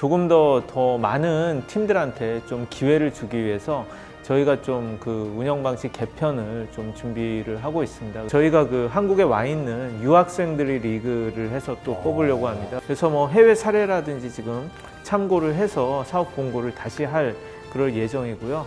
조금 더 더 많은 팀들한테 좀 기회를 주기 위해서 저희가 좀 그 운영 방식 개편을 좀 준비를 하고 있습니다. 저희가 그 한국에 와 있는 유학생들의 리그를 해서 또 뽑으려고 합니다. 그래서 뭐 해외 사례라든지 지금 참고를 해서 사업 공고를 다시 할 그럴 예정이고요.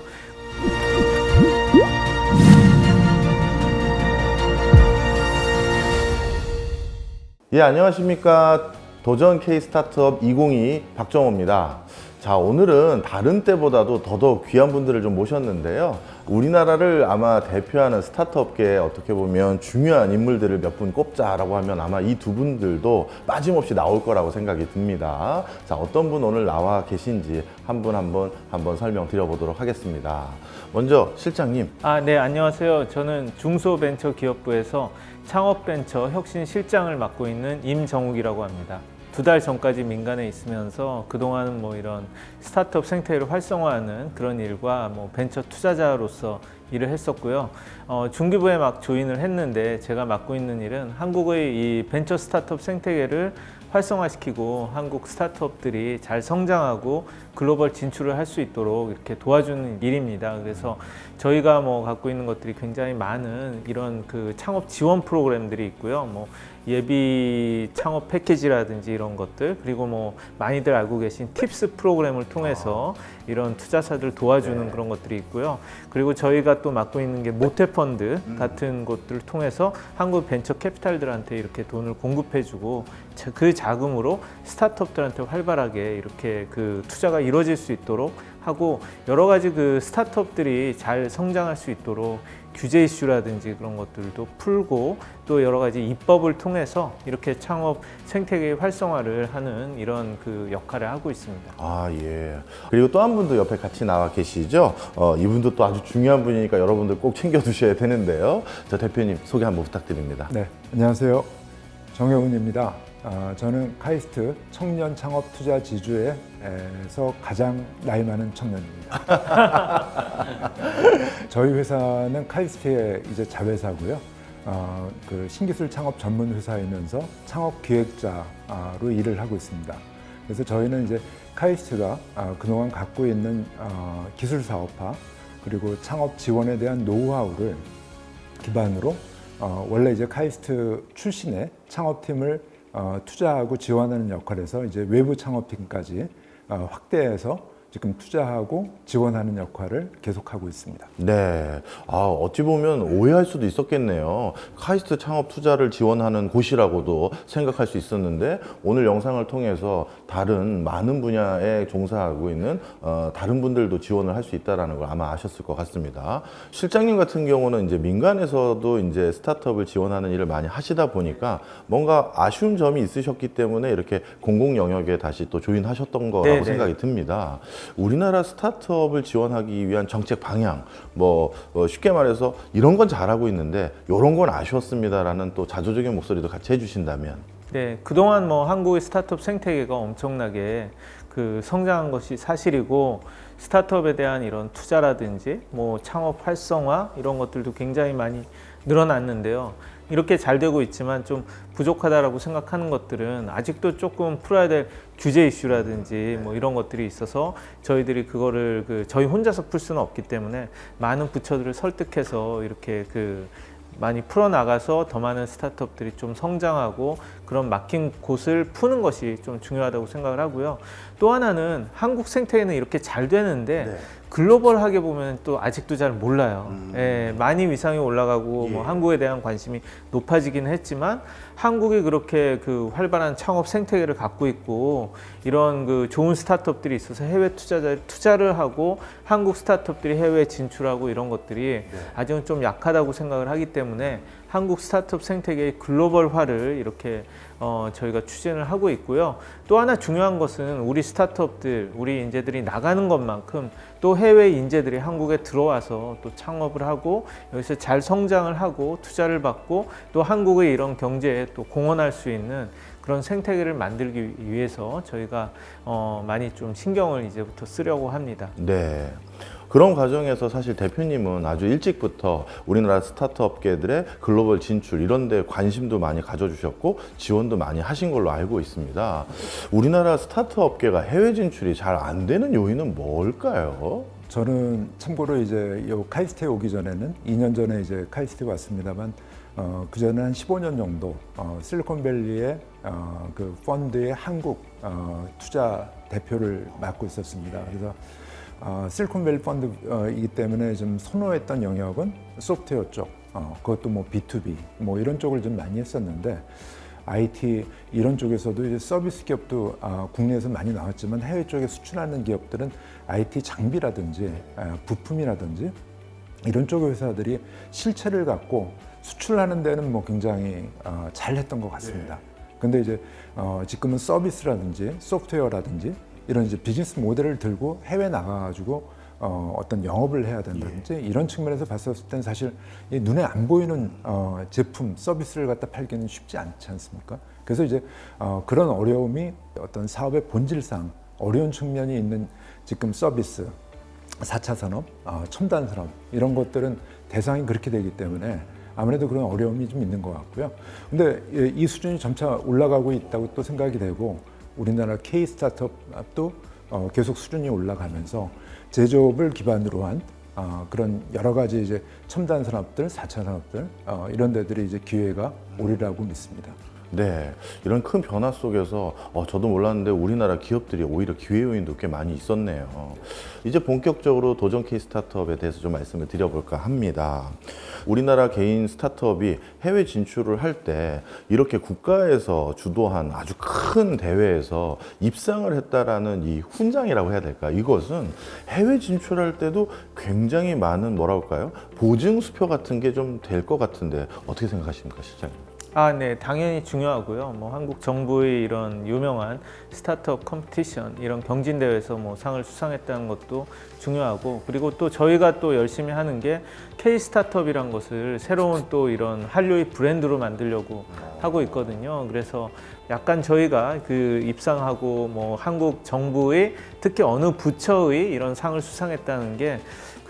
예, 안녕하십니까. 도전 K 스타트업 2022 박정호입니다. 자, 오늘은 다른 때보다도 더더욱 귀한 분들을 좀 모셨는데요. 우리나라를 아마 대표하는 스타트업계에 어떻게 보면 중요한 인물들을 몇 분 꼽자라고 하면 아마 이 두 분들도 빠짐없이 나올 거라고 생각이 듭니다. 자, 어떤 분 오늘 나와 계신지 한 분 한 분 한번 설명드려보도록 하겠습니다. 먼저 실장님. 아, 네, 안녕하세요. 저는 중소벤처기업부에서 창업벤처 혁신 실장을 맡고 있는 임정욱이라고 합니다. 두 달 전까지 민간에 있으면서 그동안은 뭐 이런 스타트업 생태계를 활성화하는 그런 일과 뭐 벤처 투자자로서 일을 했었고요. 어, 중기부에 막 조인을 했는데 제가 맡고 있는 일은 한국의 이 벤처 스타트업 생태계를 활성화시키고 한국 스타트업들이 잘 성장하고 글로벌 진출을 할 수 있도록 이렇게 도와주는 일입니다. 그래서 저희가 뭐 갖고 있는 것들이 굉장히 많은 이런 그 창업 지원 프로그램들이 있고요. 뭐 예비 창업 패키지라든지 이런 것들 그리고 뭐 많이들 알고 계신 팁스 프로그램을 통해서 이런 투자사들 도와주는 네. 그런 것들이 있고요. 그리고 저희가 또 맡고 있는 게 모태펀드 같은 곳들을 통해서 한국 벤처 캐피탈들한테 이렇게 돈을 공급해주고 자- 그 자금으로 스타트업들한테 활발하게 이렇게 그 투자가 이루어질 수 있도록 하고 여러 가지 그 스타트업들이 잘 성장할 수 있도록 규제 이슈라든지 그런 것들도 풀고 또 여러 가지 입법을 통해서 이렇게 창업 생태계 활성화를 하는 이런 그 역할을 하고 있습니다. 아, 예. 그리고 또 한 분도 옆에 같이 나와 계시죠? 어, 이분도 또 아주 중요한 분이니까 여러분들 꼭 챙겨 두셔야 되는데요. 저 대표님 소개 한번 부탁드립니다. 네, 안녕하세요. 정혜훈입니다. 아, 저는 카이스트 청년 창업 투자 지주에서 가장 나이 많은 청년입니다. 저희 회사는 카이스트의 이제 자회사고요. 어, 그 신기술 창업 전문 회사이면서 창업 기획자로 일을 하고 있습니다. 그래서 저희는 이제 카이스트가 아, 그동안 갖고 있는 어, 기술 사업화 그리고 창업 지원에 대한 노하우를 기반으로 어, 원래 이제 카이스트 출신의 창업팀을 어, 투자하고 지원하는 역할에서 이제 외부 창업팀까지 어, 확대해서 지금 투자하고 지원하는 역할을 계속하고 있습니다. 네. 아, 어찌 보면 오해할 수도 있었겠네요. 카이스트 창업 투자를 지원하는 곳이라고도 생각할 수 있었는데 오늘 영상을 통해서 다른 많은 분야에 종사하고 있는 어, 다른 분들도 지원을 할 수 있다라는 걸 아마 아셨을 것 같습니다. 실장님 같은 경우는 이제 민간에서도 이제 스타트업을 지원하는 일을 많이 하시다 보니까 뭔가 아쉬운 점이 있으셨기 때문에 이렇게 공공 영역에 다시 또 조인하셨던 거라고 네네. 생각이 듭니다. 우리나라 스타트업을 지원하기 위한 정책 방향, 뭐 어, 쉽게 말해서 이런 건 잘하고 있는데 이런 건 아쉬웠습니다라는 또 자조적인 목소리도 같이 해주신다면. 네, 그동안 뭐 한국의 스타트업 생태계가 엄청나게 그 성장한 것이 사실이고 스타트업에 대한 이런 투자라든지 뭐 창업 활성화 이런 것들도 굉장히 많이 늘어났는데요. 이렇게 잘 되고 있지만 좀 부족하다라고 생각하는 것들은 아직도 조금 풀어야 될 규제 이슈라든지 뭐 이런 것들이 있어서 저희들이 그거를 그 저희 혼자서 풀 수는 없기 때문에 많은 부처들을 설득해서 이렇게 그 많이 풀어나가서 더 많은 스타트업들이 좀 성장하고 그런 막힌 곳을 푸는 것이 좀 중요하다고 생각을 하고요. 또 하나는 한국 생태계는 이렇게 잘 되는데 네. 글로벌하게 보면 또 아직도 잘 몰라요. 음. 예, 많이 위상이 올라가고 뭐 예. 한국에 대한 관심이 높아지긴 했지만 한국이 그렇게 그 활발한 창업 생태계를 갖고 있고 이런 그 좋은 스타트업들이 있어서 해외 투자자 투자를 하고 한국 스타트업들이 해외 진출하고 이런 것들이 아직은 좀 약하다고 생각을 하기 때문에 한국 스타트업 생태계의 글로벌화를 이렇게 어, 저희가 추진을 하고 있고요. 또 하나 중요한 것은 우리 스타트업들, 우리 인재들이 나가는 것만큼 또 해외 인재들이 한국에 들어와서 또 창업을 하고 여기서 잘 성장을 하고 투자를 받고 또 한국의 이런 경제에 또 공헌할 수 있는 그런 생태계를 만들기 위해서 저희가 어, 많이 좀 신경을 이제부터 쓰려고 합니다. 네. 그런 과정에서 사실 대표님은 아주 일찍부터 우리나라 스타트 업계들의 글로벌 진출 이런 데 관심도 많이 가져주셨고 지원도 많이 하신 걸로 알고 있습니다. 우리나라 스타트 업계가 해외 진출이 잘 안 되는 요인은 뭘까요? 저는 참고로 이제 요 카이스트에 오기 전에는 2년 전에 이제 카이스트에 왔습니다만 어, 그 전에 한 15년 정도 어, 실리콘밸리의 어, 그 펀드의 한국 어, 투자 대표를 맡고 있었습니다. 그래서 어, 실리콘밸리 펀드이기 때문에 좀 선호했던 영역은 소프트웨어 쪽, 어, 그것도 뭐 B2B 뭐 이런 쪽을 좀 많이 했었는데 IT 이런 쪽에서도 이제 서비스 기업도 아, 국내에서 많이 나왔지만 해외 쪽에 수출하는 기업들은 IT 장비라든지 아, 부품이라든지 이런 쪽의 회사들이 실체를 갖고 수출하는 데는 뭐 굉장히 어, 잘했던 것 같습니다. 근데 이제 어, 지금은 서비스라든지 소프트웨어라든지 이런 이제 비즈니스 모델을 들고 해외 나가가지고 어, 어떤 영업을 해야 된다든지 이런 측면에서 봤었을 땐 사실 이 눈에 안 보이는 어, 제품 서비스를 갖다 팔기는 쉽지 않지 않습니까? 그래서 이제 어, 그런 어려움이 어떤 사업의 본질상 어려운 측면이 있는 지금 서비스 4차 산업, 어, 첨단 산업 이런 것들은 대상이 그렇게 되기 때문에 아무래도 그런 어려움이 좀 있는 것 같고요. 근데 이- 이 수준이 점차 올라가고 있다고 또 생각이 되고 우리나라 K 스타트업도 어, 계속 수준이 올라가면서 제조업을 기반으로 한 어, 그런 여러 가지 이제 첨단 산업들, 4차 산업들 어, 이런 데들이 이제 기회가 오리라고 믿습니다. 네, 이런 큰 변화 속에서 어, 저도 몰랐는데 우리나라 기업들이 오히려 기회 요인도 꽤 많이 있었네요. 이제 본격적으로 도전 케이스 스타트업에 대해서 좀 말씀을 드려볼까 합니다. 우리나라 개인 스타트업이 해외 진출을 할 때 이렇게 국가에서 주도한 아주 큰 대회에서 입상을 했다라는 이 훈장이라고 해야 될까? 이것은 해외 진출할 때도 굉장히 많은 뭐라 할까요? 보증 수표 같은 게 좀 될 것 같은데 어떻게 생각하십니까, 실장님? 아, 네, 당연히 중요하고요. 뭐 한국 정부의 이런 유명한 스타트업 컴피티션 이런 경진 대회에서 뭐 상을 수상했다는 것도 중요하고 그리고 또 저희가 또 열심히 하는 게 K 스타트업이란 것을 새로운 또 이런 한류의 브랜드로 만들려고 하고 있거든요. 그래서 약간 저희가 그 입상하고 뭐 한국 정부의 특히 어느 부처의 이런 상을 수상했다는 게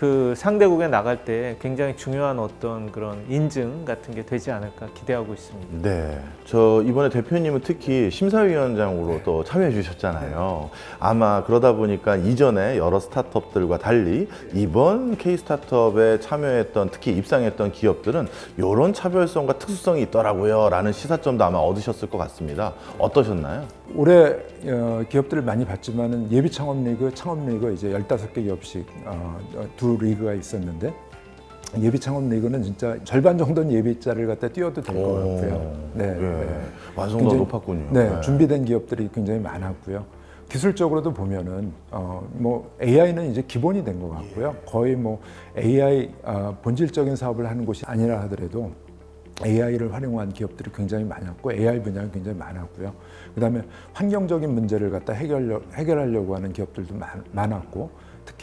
그 상대국에 나갈 때 굉장히 중요한 어떤 그런 인증 같은 게 되지 않을까 기대하고 있습니다. 네. 저 이번에 대표님은 특히 심사위원장으로 또 참여해 주셨잖아요. 아마 그러다 보니까 이전에 여러 스타트업들과 달리 이번 K 스타트업에 참여했던 특히 입상했던 기업들은 이런 차별성과 특수성이 있더라고요. 라는 시사점도 아마 얻으셨을 것 같습니다. 어떠셨나요? 올해 어, 기업들을 많이 봤지만은 예비 창업 리그, 창업 리그 이제 15개 기업씩 어, 두 리그가 있었는데 예비 창업 리그는 진짜 절반 정도는 예비자를 갖다 뛰어도 될것 오, 같고요. 네, 예. 네. 완성도가 굉장히- 높았군요. 네, 준비된 기업들이 굉장히 많았고요. 기술적으로도 보면은 어, 뭐 AI는 이제 기본이 된 것 같고요. 거의 뭐 AI 아, 본질적인 사업을 하는 곳이 아니라 하더라도 AI를 활용한 기업들이 굉장히 많았고 AI 분야가 굉장히 많았고요. 그다음에 환경적인 문제를 갖다 해결 해결하려고 하는 기업들도 많, 많았고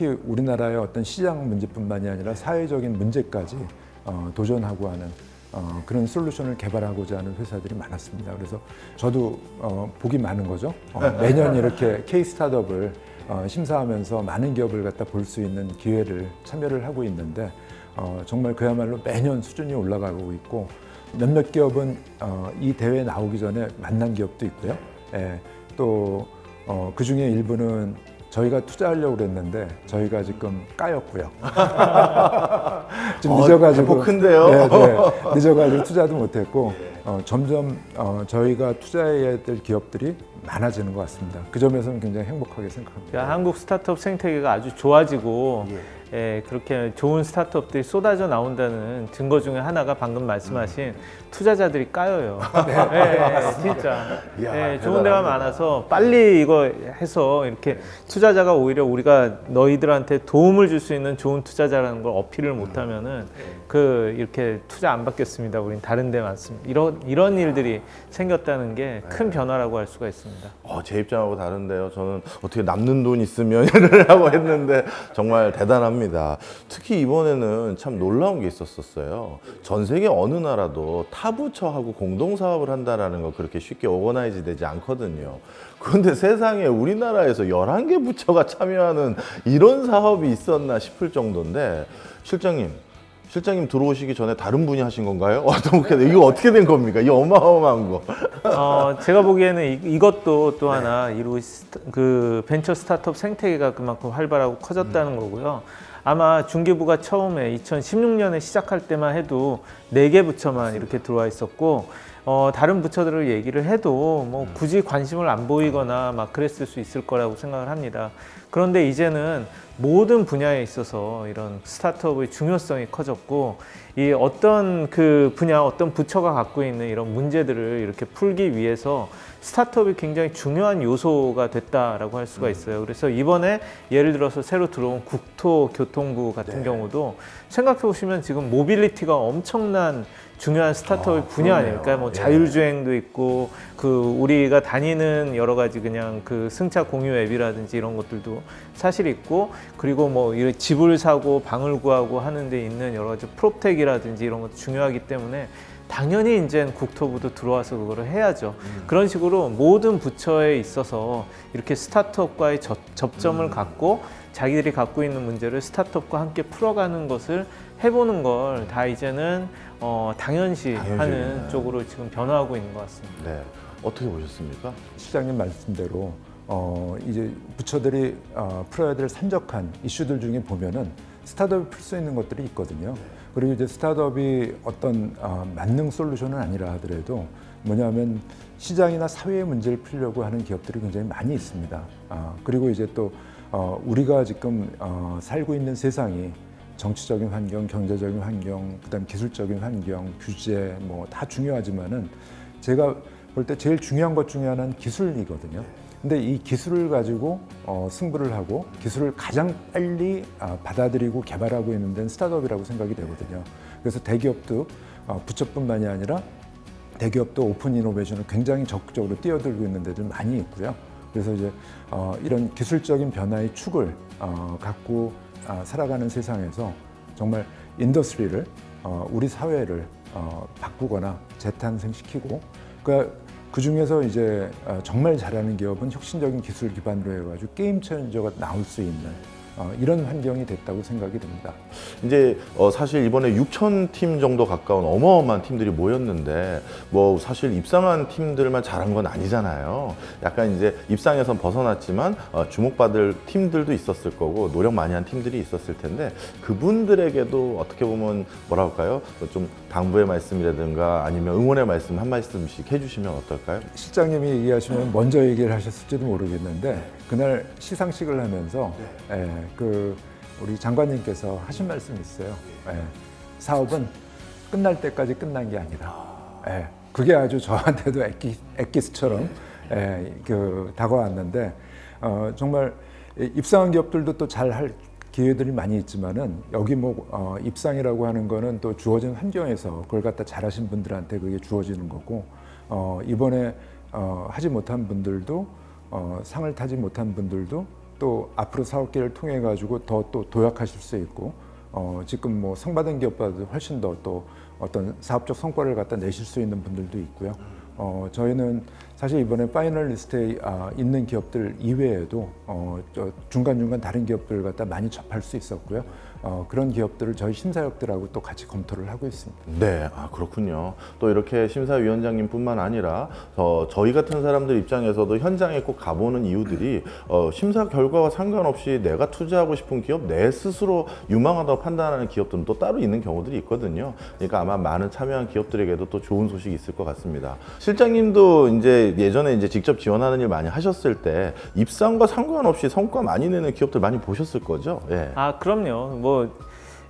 특히 우리나라의 어떤 시장 문제뿐만이 아니라 사회적인 문제까지 어, 도전하고 하는 어, 그런 솔루션을 개발하고자 하는 회사들이 많았습니다. 그래서 저도 어, 복이 많은 거죠. 어, 매년 이렇게 K 스타트업을 어, 심사하면서 많은 기업을 갖다 볼 수 있는 기회를 참여를 하고 있는데 어, 정말 그야말로 매년 수준이 올라가고 있고 몇몇 기업은 어, 이 대회에 나오기 전에 만난 기업도 있고요. 예, 또 어, 그 중에 일부는 저희가 투자하려고 그랬는데 저희가 지금 까였고요. 좀 어, 늦어가지고 큰데요? 네, 네. 늦어가지고 투자도 못했고 어, 점점 어, 저희가 투자해야 될 기업들이 많아지는 것 같습니다. 그 점에서는 굉장히 행복하게 생각합니다. 그러니까 한국 스타트업 생태계가 아주 좋아지고 예, 그렇게 좋은 스타트업들이 쏟아져 나온다는 증거 중에 하나가 방금 말씀하신 투자자들이 까여요. 예, 예, 진짜. 이야, 예, 좋은 데가 많아서 빨리 이거 해서 이렇게 투자자가 오히려 우리가 너희들한테 도움을 줄 수 있는 좋은 투자자라는 걸 어필을 못하면은 그 이렇게 투자 안 받겠습니다. 우린 다른 데 많습니다. 이런 이런 일들이 생겼다는 게 큰 변화라고 할 수가 있습니다. 어, 제 입장하고 다른데요. 저는 어떻게 남는 돈 있으면 일을 하고 했는데 정말 대단합니다. 특히 이번에는 참 놀라운 게 있었었어요. 전 세계 어느 나라도 타 부처하고 공동 사업을 한다라는 거 그렇게 쉽게 오거나이즈 되지 않거든요. 그런데 세상에 우리나라에서 11개 부처가 참여하는 이런 사업이 있었나 싶을 정도인데 실장님 실장님 들어오시기 전에 다른 분이 하신 건가요? 어떻게 이거 어떻게 된 겁니까? 이 어마어마한 거. 어, 제가 보기에는 이, 것도또 하나 이루 그 벤처 스타트업 생태계가 그만큼 활발하고 커졌다는 거고요. 아마 중개부가 처음에 2016년에 시작할 때만 해도 네개 부처만 이렇게 들어와 있었고 어, 다른 부처들을 얘기를 해도 뭐 굳이 관심을 안 보이거나 막 그랬을 수 있을 거라고 생각을 합니다. 그런데 이제는 모든 분야에 있어서 이런 스타트업의 중요성이 커졌고 이 어떤 그 분야 어떤 부처가 갖고 있는 이런 문제들을 이렇게 풀기 위해서 스타트업이 굉장히 중요한 요소가 됐다라고 할 수가 있어요. 그래서 이번에 예를 들어서 새로 들어온 국토교통부 같은 경우도 생각해 보시면 지금 모빌리티가 엄청난 중요한 스타트업의 아, 분야. 아닐까요? 뭐 예. 자율주행도 있고 그 우리가 다니는 여러 가지 그냥 그 승차 공유 앱이라든지 이런 것들도 사실 있고 그리고 뭐 이런 집을 사고 방을 구하고 하는 데 있는 여러 가지 프롭텍이라든지 이런 것도 중요하기 때문에 당연히 이제 국토부도 들어와서 그거를 해야죠. 그런 식으로 모든 부처에 있어서 이렇게 스타트업과의 접, 접점을 갖고 자기들이 갖고 있는 문제를 스타트업과 함께 풀어가는 것을 해보는 걸 다 이제는 어, 당연시 당연시. 하는 쪽으로 지금 변화하고 있는 것 같습니다. 네. 어떻게 보셨습니까? 시장님 말씀대로 어, 이제 부처들이 어, 풀어야 될 산적한 이슈들 중에 보면은 스타트업이 풀 수 있는 것들이 있거든요. 그리고 이제 스타트업이 어떤 어, 만능 솔루션은 아니라 하더라도 뭐냐면 시장이나 사회의 문제를 풀려고 하는 기업들이 굉장히 많이 있습니다. 아, 그리고 이제 또 어, 우리가 지금 어, 살고 있는 세상이 정치적인 환경, 경제적인 환경, 그다음 기술적인 환경, 규제 뭐 다 중요하지만은 제가 볼 때 제일 중요한 것 중에 하나는 기술이거든요. 근데 이 기술을 가지고 어, 승부를 하고 기술을 가장 빨리 아, 받아들이고 개발하고 있는 데는 스타트업이라고 생각이 되거든요. 그래서 대기업도 어, 부처뿐만이 아니라 대기업도 오픈 이노베이션을 굉장히 적극적으로 뛰어들고 있는 데들 많이 있고요. 그래서 이제 어, 이런 기술적인 변화의 축을 어, 갖고 아, 살아가는 세상에서 정말 인더스트리를 어, 우리 사회를 어, 바꾸거나 재탄생시키고 그러니까 그 중에서 이제 어, 정말 잘하는 기업은 혁신적인 기술 기반으로 해가지고 게임 체인저가 나올 수 있는 어, 이런 환경이 됐다고 생각이 듭니다. 이제 어, 사실 이번에 6천 팀 정도 가까운 어마어마한 팀들이 모였는데 뭐 사실 입상한 팀들만 잘한 건 아니잖아요. 약간 이제 입상에선 벗어났지만 어, 주목받을 팀들도 있었을 거고 노력 많이 한 팀들이 있었을 텐데 그분들에게도 어떻게 보면 뭐라 할까요? 좀 당부의 말씀이라든가 아니면 응원의 말씀 한 말씀씩 해주시면 어떨까요? 실장님이 얘기하시면 먼저 얘기를 하셨을지도 모르겠는데 그날 시상식을 하면서 예, 그 우리 장관님께서 하신 말씀이 있어요. 예, 사업은 끝날 때까지 끝난 게 아니다. 예, 그게 아주 저한테도 엑기, 엑기스처럼 예, 그 다가왔는데 어, 정말 입상한 기업들도 또 잘 할 기회들이 많이 있지만은 여기 뭐 어, 입상이라고 하는 거는 또 주어진 환경에서 그걸 갖다 잘하신 분들한테 그게 주어지는 거고 어, 이번에 어, 하지 못한 분들도 어, 상을 타지 못한 분들도 또 앞으로 사업기를 통해 가지고 더 또 도약하실 수 있고 어, 지금 뭐 상 받은 기업보다도 훨씬 더 또 어떤 사업적 성과를 갖다 내실 수 있는 분들도 있고요. 어, 저희는 사실 이번에 파이널 리스트에 아, 있는 기업들 이외에도 어, 저 중간중간 다른 기업들 갖다 많이 접할 수 있었고요. 어, 그런 기업들을 저희 심사역들하고 또 같이 검토를 하고 있습니다. 네, 아 그렇군요. 또 이렇게 심사위원장님뿐만 아니라 저, 저희 같은 사람들 입장에서도 현장에 꼭 가보는 이유들이 어, 심사 결과와 상관없이 내가 투자하고 싶은 기업 내 스스로 유망하다고 판단하는 기업들은 또 따로 있는 경우들이 있거든요. 그러니까 아마 많은 참여한 기업들에게도 또 좋은 소식이 있을 것 같습니다. 실장님도 이제 예전에 이제 직접 지원하는 일 많이 하셨을 때 입상과 상관없이 성과 많이 내는 기업들 많이 보셨을 거죠? 예. 아 그럼요. 뭐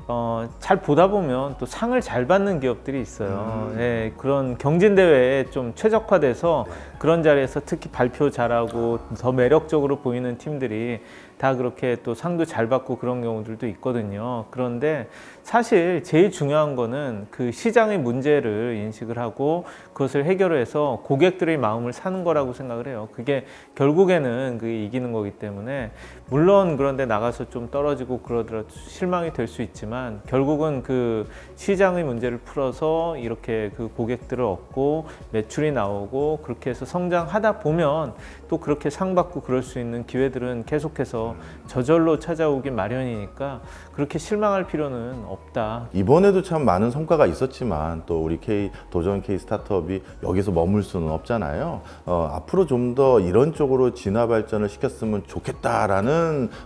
어, 잘 보다 보면 또 상을 잘 받는 기업들이 있어요. 음. 예, 그런 경진 대회에 좀 최적화돼서 그런 자리에서 특히 발표 잘하고 더 매력적으로 보이는 팀들이 다 그렇게 또 상도 잘 받고 그런 경우들도 있거든요. 그런데 사실 제일 중요한 거는 그 시장의 문제를 인식을 하고 그것을 해결해서 고객들의 마음을 사는 거라고 생각을 해요. 그게 결국에는 그게 이기는 거기 때문에 물론 그런데 나가서 좀 떨어지고 그러더라도 실망이 될 수 있지만 결국은 그 시장의 문제를 풀어서 이렇게 그 고객들을 얻고 매출이 나오고 그렇게 해서 성장하다 보면 또 그렇게 상 받고 그럴 수 있는 기회들은 계속해서 저절로 찾아오기 마련이니까 그렇게 실망할 필요는 없다. 이번에도 참 많은 성과가 있었지만 또 우리 K 도전 K 스타트업이 여기서 머물 수는 없잖아요. 어, 앞으로 좀 더 이런 쪽으로 진화 발전을 시켰으면 좋겠다라는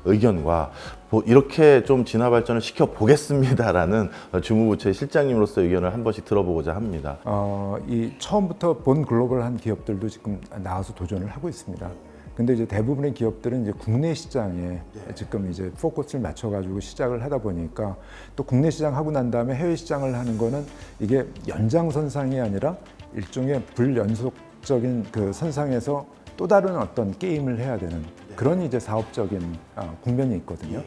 의견과 뭐 이렇게 좀 진화 발전을 시켜 보겠습니다라는 주무부처의 실장님으로서 의견을 한 번씩 들어보고자 합니다. 어, 이 처음부터 본 글로벌한 기업들도 지금 나와서 도전을 하고 있습니다. 근데 이제 대부분의 기업들은 이제 국내 시장에 지금 이제 포커스를 맞춰가지고 시작을 하다 보니까 또 국내 시장 하고 난 다음에 해외 시장을 하는 거는 이게 연장선상이 아니라 일종의 불연속적인 그 선상에서 또 다른 어떤 게임을 해야 되는 그런 이제 사업적인 어, 국면이 있거든요.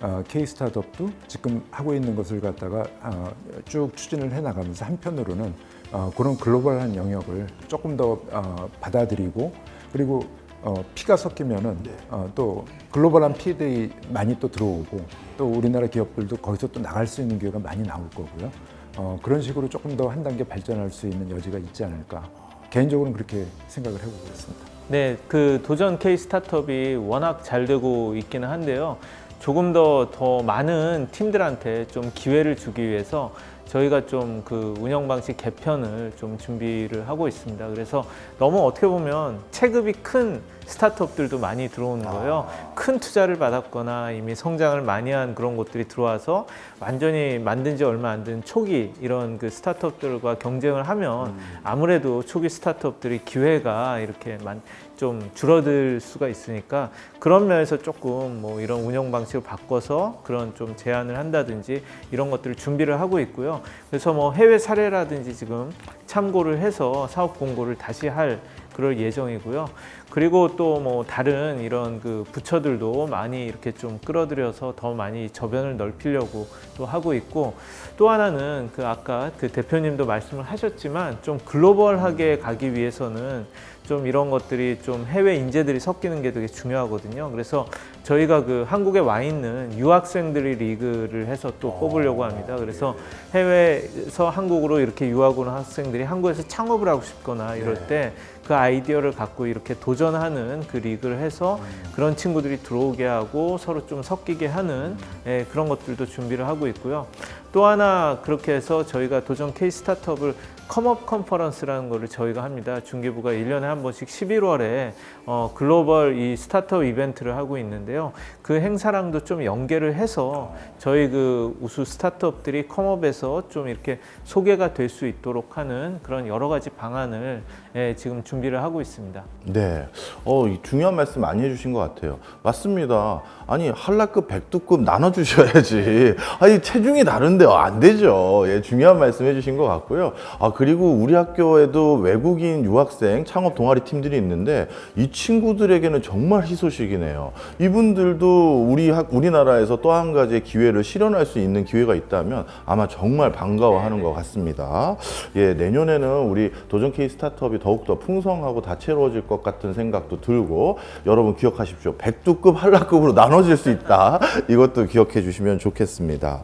어, K 스타트업도 지금 하고 있는 것을 갖다가 어, 쭉 추진을 해 나가면서 한편으로는 어, 그런 글로벌한 영역을 조금 더 어, 받아들이고 그리고 어, 피가 섞이면은 어, 또 글로벌한 피들이 많이 또 들어오고 또 우리나라 기업들도 거기서 또 나갈 수 있는 기회가 많이 나올 거고요. 어, 그런 식으로 조금 더 한 단계 발전할 수 있는 여지가 있지 않을까. 개인적으로는 그렇게 생각을 해보고 있습니다. 네, 그 도전 K 스타트업이 워낙 잘 되고 있기는 한데요. 조금 더 더 많은 팀들한테 좀 기회를 주기 위해서 저희가 좀 그 운영 방식 개편을 좀 준비를 하고 있습니다. 그래서 너무 어떻게 보면 체급이 큰 스타트업들도 많이 들어오는 거예요. 큰 투자를 받았거나 이미 성장을 많이 한 그런 곳들이 들어와서 완전히 만든 지 얼마 안 된 초기 이런 그 스타트업들과 경쟁을 하면 아무래도 초기 스타트업들이 기회가 이렇게 만, 좀 줄어들 수가 있으니까 그런 면에서 조금 뭐 이런 운영 방식을 바꿔서 그런 좀 제안을 한다든지 이런 것들을 준비를 하고 있고요. 그래서 뭐 해외 사례라든지 지금 참고를 해서 사업 공고를 다시 할 그럴 예정이고요. 그리고 또 뭐 다른 이런 그 부처들도 많이 이렇게 좀 끌어들여서 더 많이 저변을 넓히려고 또 하고 있고 또 하나는 그 아까 그 대표님도 말씀을 하셨지만 좀 글로벌하게 가기 위해서는 좀 이런 것들이 좀 해외 인재들이 섞이는 게 되게 중요하거든요. 그래서 저희가 그 한국에 와 있는 유학생들이 리그를 해서 또 뽑으려고 합니다. 그래서 해외에서 한국으로 이렇게 유학 오는 학생들이 한국에서 창업을 하고 싶거나 이럴 때 그 아이디어를 갖고 이렇게 도전하는 그 리그를 해서 그런 친구들이 들어오게 하고 서로 좀 섞이게 하는 예, 그런 것들도 준비를 하고 있고요. 또 하나 그렇게 해서 저희가 도전 K 스타트업을 컴업 컨퍼런스라는 거를 저희가 합니다. 중개부가 1년에 한 번씩 11월에 어, 글로벌 이 스타트업 이벤트를 하고 있는데 요. 그 행사랑도 좀 연계를 해서 저희 그 우수 스타트업들이 컴업에서 좀 이렇게 소개가 될 수 있도록 하는 그런 여러 가지 방안을 예, 지금 준비를 하고 있습니다. 네, 어, 이 중요한 말씀 많이 해주신 것 같아요. 맞습니다. 아니 한라급, 백두급 나눠주셔야지. 아니 체중이 다른데 안 되죠. 예, 중요한 말씀 해주신 것 같고요. 아 그리고 우리 학교에도 외국인 유학생 창업 동아리 팀들이 있는데 이 친구들에게는 정말 희소식이네요. 이분 들도 우리 학 우리나라에서 또 한 가지의 기회를 실현할 수 있는 기회가 있다면 아마 정말 반가워하는 것 같습니다. 예, 내년에는 우리 도전 K 스타트업이 더욱더 풍성하고 다채로워질 것 같은 생각도 들고 여러분 기억하십시오. 백두급 한라급으로 나눠질 수 있다. 이것도 기억해 주시면 좋겠습니다.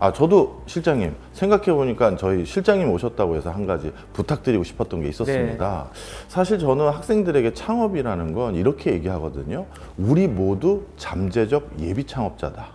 아, 저도 실장님 생각해 보니까 저희 실장님 오셨다고 해서 한 가지 부탁드리고 싶었던 게 있었습니다. 사실 저는 학생들에게 창업이라는 건 이렇게 얘기하거든요. 우리 모두 잠재적 예비 창업자다.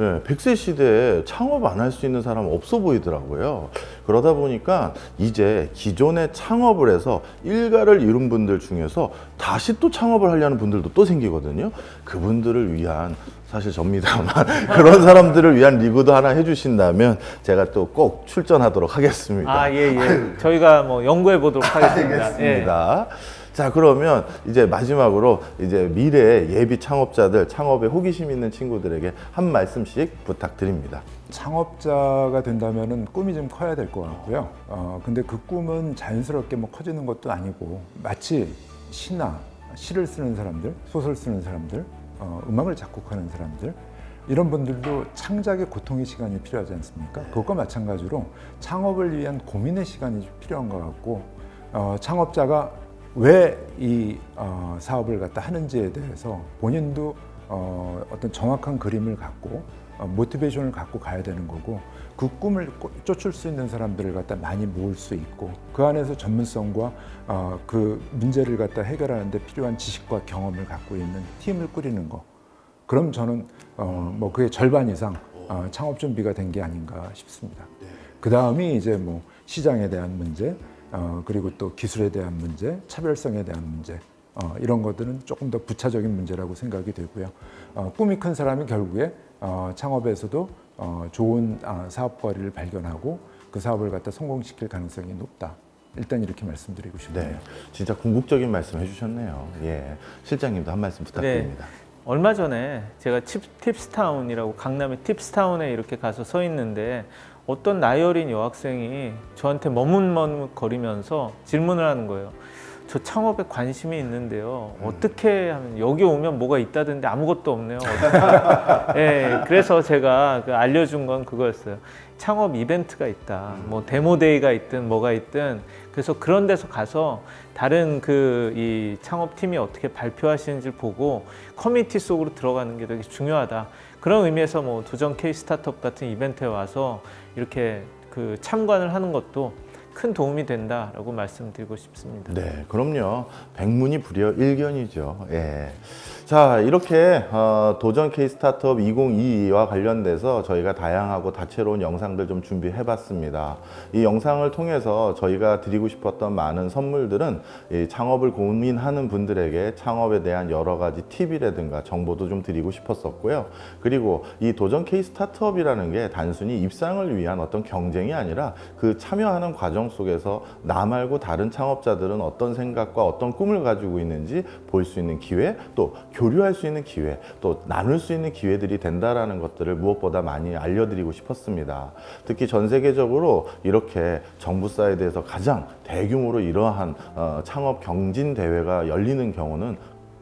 예, 100세 시대에 창업 안 할 수 있는 사람 없어 보이더라고요. 그러다 보니까 이제 기존에 창업을 해서 일가를 이룬 분들 중에서 다시 또 창업을 하려는 분들도 또 생기거든요. 그분들을 위한 사실 접니다만 그런 사람들을 위한 리그도 하나 해주신다면 제가 또 꼭 출전하도록 하겠습니다. 아, 예, 예. 저희가 뭐 연구해 보도록 하겠습니다. 예. 알겠습니다. 자, 그러면 이제 마지막으로 이제 미래 예비 창업자들, 창업에 호기심 있는 친구들에게 한 말씀씩 부탁드립니다. 창업자가 된다면은 꿈이 좀 커야 될 것 같고요. 어, 근데 그 꿈은 자연스럽게 뭐 커지는 것도 아니고 마치 시나 시를 쓰는 사람들, 소설 쓰는 사람들, 어, 음악을 작곡하는 사람들 이런 분들도 창작의 고통의 시간이 필요하지 않습니까? 그것과 마찬가지로 창업을 위한 고민의 시간이 좀 필요한 것 같고 어, 창업자가 왜 이 어, 사업을 갖다 하는지에 대해서 본인도 어, 어떤 정확한 그림을 갖고 어, 모티베이션을 갖고 가야 되는 거고 그 꿈을 꼬- 쫓을 수 있는 사람들을 갖다 많이 모을 수 있고 그 안에서 전문성과 어, 그 문제를 갖다 해결하는 데 필요한 지식과 경험을 갖고 있는 팀을 꾸리는 거 그럼 저는 어, 뭐 그의 절반 이상 어, 창업 준비가 된 게 아닌가 싶습니다. 그 다음이 이제 뭐 시장에 대한 문제, 어, 그리고 또 기술에 대한 문제, 차별성에 대한 문제, 어, 이런 것들은 조금 더 부차적인 문제라고 생각이 되고요. 어, 꿈이 큰 사람이 결국에 어, 창업에서도 어, 좋은 아, 사업거리를 발견하고 그 사업을 갖다 성공시킬 가능성이 높다. 일단 이렇게 말씀드리고 싶네요. 네. 진짜 궁극적인 말씀 해주셨네요. 예. 실장님도 한 말씀 부탁드립니다. 얼마 전에 제가 칩, 팁스타운이라고 강남의 팁스타운에 이렇게 가서 서 있는데 어떤 나이 어린 여학생이 저한테 머뭇머뭇 거리면서 질문을 하는 거예요. 저 창업에 관심이 있는데요. 어떻게 하면 여기 오면 뭐가 있다던데 아무것도 없네요. 예, 그래서 제가 그 알려준 건 그거였어요. 창업 이벤트가 있다. 뭐 데모데이가 있든 뭐가 있든 그래서 그런 데서 가서 다른 그 이 창업팀이 어떻게 발표하시는지를 보고 커뮤니티 속으로 들어가는 게 되게 중요하다. 그런 의미에서 뭐 도전 K 스타트업 같은 이벤트에 와서 이렇게 그 참관을 하는 것도 큰 도움이 된다라고 말씀드리고 싶습니다. 네, 그럼요. 백문이 불여 일견이죠. 예. 자, 이렇게 어, 도전 K 스타트업 2022와 관련돼서 저희가 다양하고 다채로운 영상들 좀 준비해 봤습니다. 이 영상을 통해서 저희가 드리고 싶었던 많은 선물들은 이 창업을 고민하는 분들에게 창업에 대한 여러 가지 팁이라든가 정보도 좀 드리고 싶었었고요. 그리고 이 도전 K 스타트업이라는 게 단순히 입상을 위한 어떤 경쟁이 아니라 그 참여하는 과정 속에서 나 말고 다른 창업자들은 어떤 생각과 어떤 꿈을 가지고 있는지 볼 수 있는 기회, 또 교류할 수 있는 기회, 또 나눌 수 있는 기회들이 된다라는 것들을 무엇보다 많이 알려드리고 싶었습니다. 특히 전 세계적으로 이렇게 정부 사이드에서 가장 대규모로 이러한 어, 창업 경진 대회가 열리는 경우는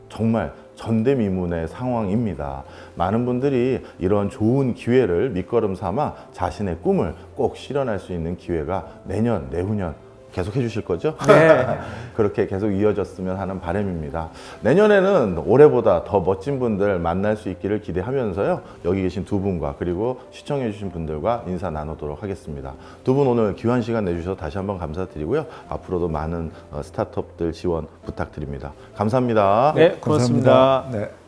정말 전대미문의 상황입니다. 많은 분들이 이런 좋은 기회를 밑거름 삼아 자신의 꿈을 꼭 실현할 수 있는 기회가 내년, 내후년 계속 해주실 거죠? 네. 그렇게 계속 이어졌으면 하는 바람입니다. 내년에는 올해보다 더 멋진 분들 만날 수 있기를 기대하면서요. 여기 계신 두 분과 그리고 시청해주신 분들과 인사 나누도록 하겠습니다. 두 분 오늘 귀한 시간 내주셔서 다시 한번 감사드리고요. 앞으로도 많은 어, 스타트업들 지원 부탁드립니다. 감사합니다. 네, 고맙습니다. 감사합니다. 네.